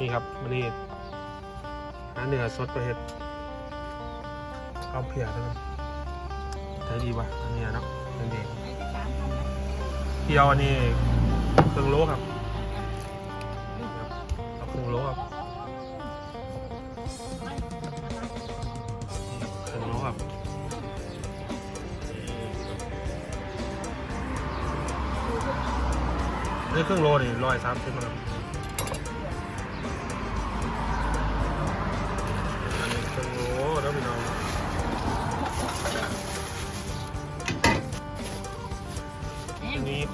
นี่ครับมันนี่หาเนื้อสดประเห็ดข้าเพียนะครับใช้ดีวะอันนี้เนาะอันนี้พี่เอาอันนี้เครื่องโลครับครับเอาเครื่องโลครับครับเครื่องโลครับนี่เครื่องโลนี่ร้อยสามสิบครับ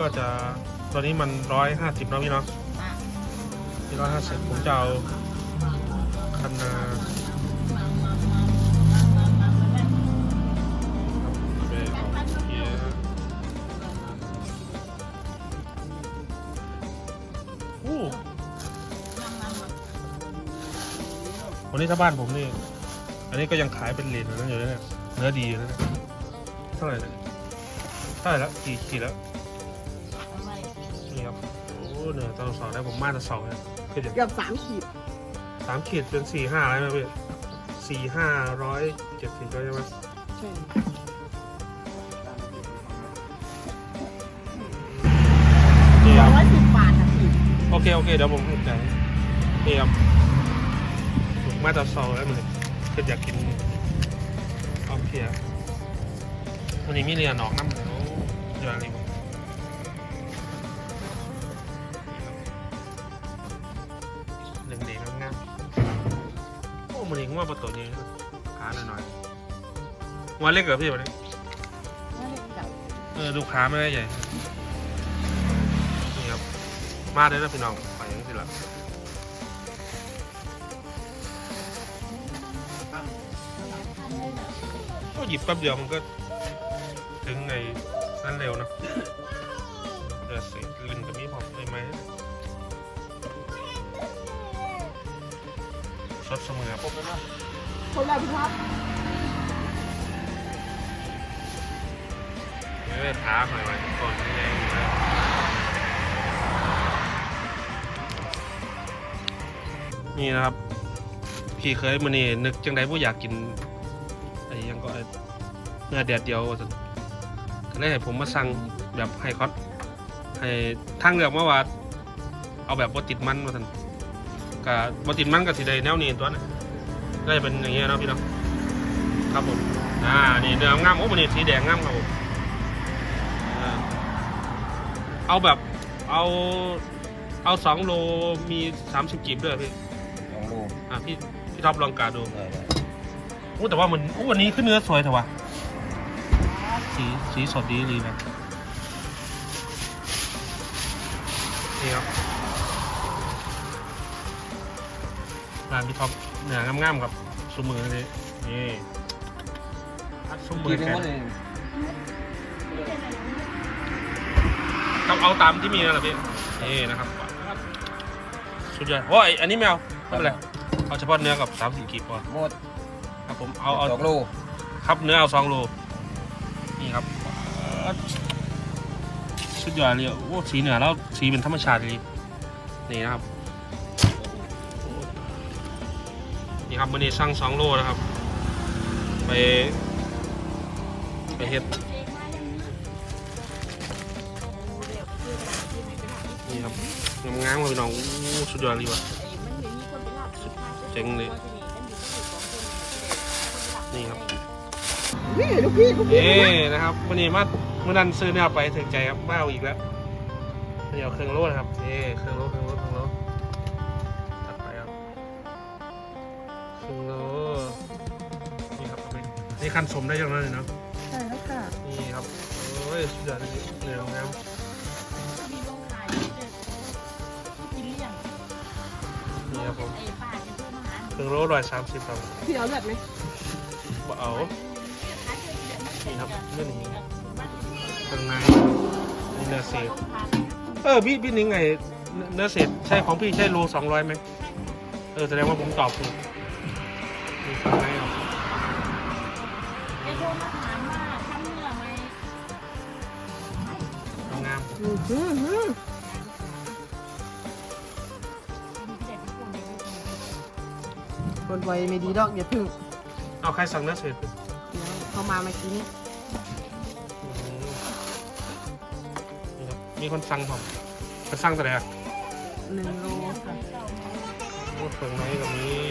ก็จะตอนนี้มันร้อยห้าสิบนะพี่เนาะที่ร้อยห้าสิบผมจะเอาคันนาอันนี้ถ้าบ้านผมนี่ อันนี้ก็ยังขายเป็นเหรียญอยู่นั่นอยู่เลยเนี่ยเนื้อดีอยู่เนี่ยเท่าไหร่เนี่ยเท่าไหร่แล้วกี่ขีดแล้ว นี่ครับโอ้เนื้อต้องสองได้ผมมาจะสองเลยคืออย่างเกือบสามขีดสามขีดเป็นสี่ห้าอะไรไหมพี่สี่ห้าร้อยเจ็ดสิบใช่ไหมใช่นี่ครับร้อยสิบบาทนะขีดโอเคโอเคเดี๋ยวผมให้ใจนี่ครับผมมาจะสองแล้วมันคืออยากกินข้าวเพียวันนี้มีเรียนหนองน้ำโอ้ยอดเลย ๆโอ้มัว่าประตูนี้ขาหน่อยๆวันเล็กเหรอพี่วันนี้นั่นเองจ้ะเออลูกค้าไม่ได้ใหญ่นี่ครับมาเลยนะพี่น้องไปยังสิละก็หยิบแป๊บเดียวมันก็ ถึงในนั่นเร็วนะเดือดสิลินกับมีผมไม่ไหม สดเสมอผมคนละพี่ครับไม่ได้ท้าหน่อยไว้ก่อนนี่เองนะนี่นะครับ พี่เคยมานี่นึกจังไดผู้อยากกินไอ้หยังก็ไอ้เนื้อแดดเดียวว่าซั่นก็เลยให้ผมมาสั่งแบบให้คอสให้ทางเลือกมาว่า เอาแบบบ่ติดมันมาสั่น กับ่ติดมันกับสีใดแนวนี้ตัวน่ะก็จะเป็นอย่างเงี้ยเนาะพี่เนาะครับผมอ่านี่เนื้องามโอ้มันนี่สีแดงงามครับผมอ่าเอาแบบเอาเอาสองโลมีสามสิบกีบด้วยพี่สองลูกอะพี่พี่ท็อปลองกาดูได้ได้โอ้แต่ว่ามันโอ้วันนี้ขึ้นเนื้อสวยเถอะวะสีสีสดดีดีนะนี่ครับ ร้านพี่ท็อปเนื้องามๆกับสุมือเลยนี่อัดสุมืกิอนทั้งแกหมดเลยต้องเอาตามที่มีนั่นแหละพี่นี่นะครับ สุดยอดโอ้ยอันนี้ไม่เอาไม่เป็นไรเอาเฉพาะเนื้อกับสามสี่กีบพอหมดครับผมเอาเอาสองลูกครับเนื้อเอาสองโลนี่ครับสุดยอดเลยโอ้สีเหนือแล้วสีเป็นธรรมชาติเลยนี่นะครับ นี่ครับวันนี้สั่งสองโลนะครับ ไปไปเฮ็ดนี่ครับงามๆเลยน้องอู้สุดยอดเลยว่ะเจ๋งเลยนี่ครับนี่ลูกพี่ลูกพี่เอ๊นะครับวันนี้มาเมื่อนั้นซื้อเนื้อไปถึงใจครับมาเอาอีกแล้วเดี๋ยวเครื่องโลนะครับเอ๊เครื่องโลเครื่องโลเครื่องโลตัด นี่นี่ขั้นสมได้ยังไงเนาะใช่แล้วค่ะนี่ครับโอ้ยสุดยอดเลยเนื้องามนี่ครับผมเครื่องโลร้อยสามสิบครับพี่เอาเลือดไหมบ่เอานี่ครับเรื่องนี้เครื่องในนี่เนื้อเศษเออพี่พี่นิ้งไงเนื้อเศษใช่ของพี่ใช่โลสองร้อยไหมเออแสดงว่าผมตอบถูกนี่ฟังไหมครับงาม คนไวไม่ดีดอกอย่าพึ่งเอาใครสั่งเนื้อเสร็จเดี๋ยวเขามาเมื่อกี้นี้นี่ครับมีคนสั่งผมจะสั่งแต่ไหนอะหนึ่งโลค่ะโอ้เครื่องในกับนี้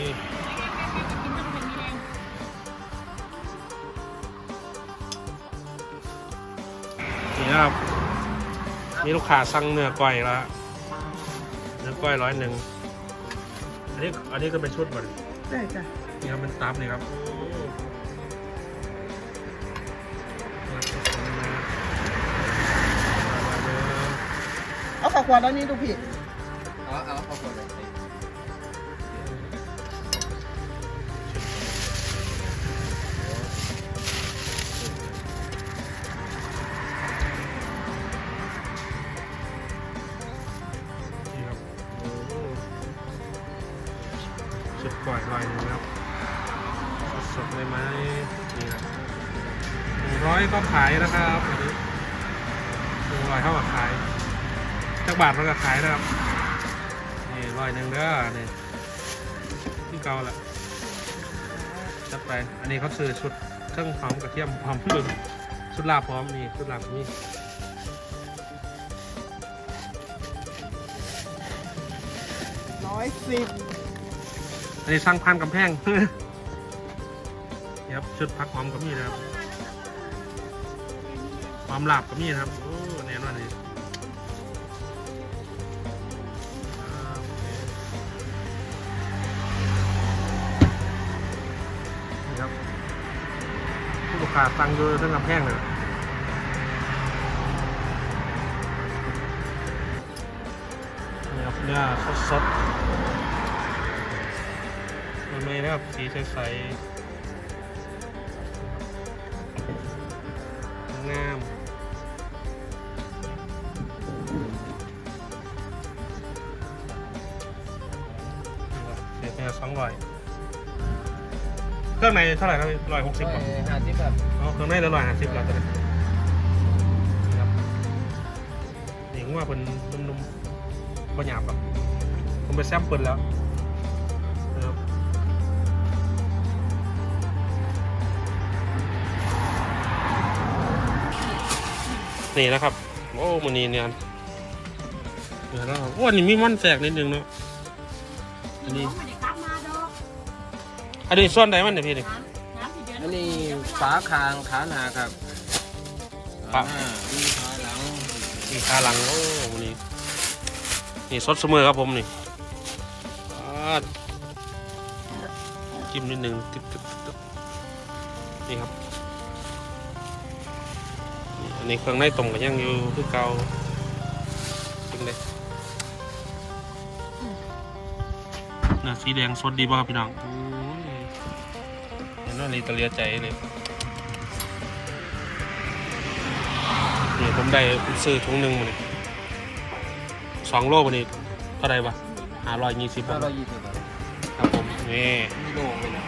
นี่นะครับ มีลูกค้าสั่งเนื้อก้อยแล้วเนื้อก้อยร้อยหนึ่งอันนี้อันนี้ก็เป็นชุดหมดได้จ้ะนี่ครับเป็นตับนี่ครับโอ้ครับขอบคุณมากมาเลยเอาขอควาด้านนี้ลูกพี่เอาเอาเอาหมดเลย ชุดก่อยลอยนึงครับ สดๆเลยไหมนี่ครับหนึ่งร้อยก็ขายนะครับอันนี้หนึ่งร้อยเท่ากับขายจักบาทมันก็ขายนะครับนี่ร้อยหนึ่งเด้อนี่ที่เก่าละจัดไป อันนี้เขาซื้อชุดเครื่องพร้อมกระเทียมพร้อมลืมชุดลาพร้อมนี่ชุดลาบนี่ร้อยสิบ อันนี้สร้างพันกำแพง นี่ครับชุดพักหอมกับมีนะครับหอมหลาบกับมีนะครับ โอ้แน่นอนเลยครับโอเคนี่ครับผู้ลูกค้าสั่งดูเรื่องกำแพงเลยนี่ครับเนื้อสดๆ มันไม่นะครับสีใสๆงามเสียไปสองร้อยเครื่องในเท่าไหร่ครับร้อยหกสิบร้บาอทยห้าสิบครับอ๋อเครื่องในละร้อยห้าสิบแล้วตอนนี้ครับนี่ผมว่าเป็นนุ่มๆปัญญาบแบบผมไปแซมเปิลแล้ว นี่นะครับ โอ้มันนี่เนี่ยเดี๋ยวแล้วโอ้อันนี้มีมันแสกนิดนึงเนาะ อันนี้ไม่ได้กลับมาดอกอันนี้ส่วนไหนมันเนี่ยพี่นี่น้ำน้ำที่เดือนอันนี้ฝาคางขาหน้าครับฝาหน้ามีขาหลังนี่ขาหลังโอ้มันนี่นี่สดเสมอครับผมนี่อ่าจิ้มนิดนึงติ๊บติ๊บติ๊บติ๊บนี่ครับนี่ อันนี้เครื่องในต้มก็ยังอยู่คือเก่าจริงเลยน่ะสีแดงสดดีป่ะครับพี่น้องโอ้ยเห็นว่าลีตะเลียใจเลยนี่ผมได้ซื้อถุงหนึ่งมาเนี่ยสองโลมานี่เท่าไหรวะห้าร้อยยี่สิบห้าร้อยยี่สิบครับครับผมนี่มีโลงเลยนะ